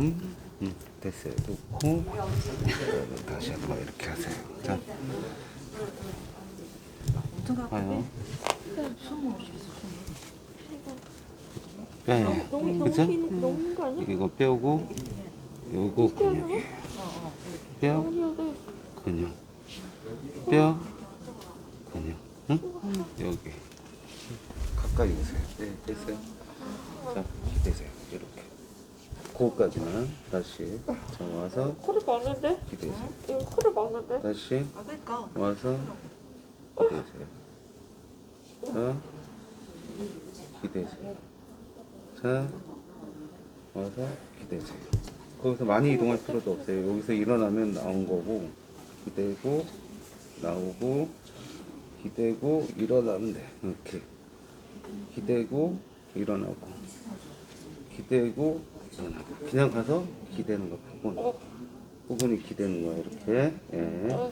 지금. 음, 됐어요. 놓고 다시 한번 이렇게 하세요. 자, 봐요. 너무 거 아니야? 이거 뼈고 요거 근육이에요. 뼈, 근육, 뼈, 근육. 응? 여기 가까이 오세요. 네, 됐어요. 자, 기대세요. 이렇게. 그거까지만 다시 자 와서 코를 많은데? 기대세요. 이거 코를 많은데? 다시 아 그러니까 와서 기대세요. 자, 기대세요. 자, 와서 기대세요. 거기서 많이 이동할 필요도 없어요. 여기서 일어나면 나온 거고, 기대고, 나오고, 기대고, 일어나면 돼. 이렇게. 기대고, 일어나고, 기대고. 그냥 가서 기대는 거, 부분. 부분이 기대는 거야, 이렇게. 예.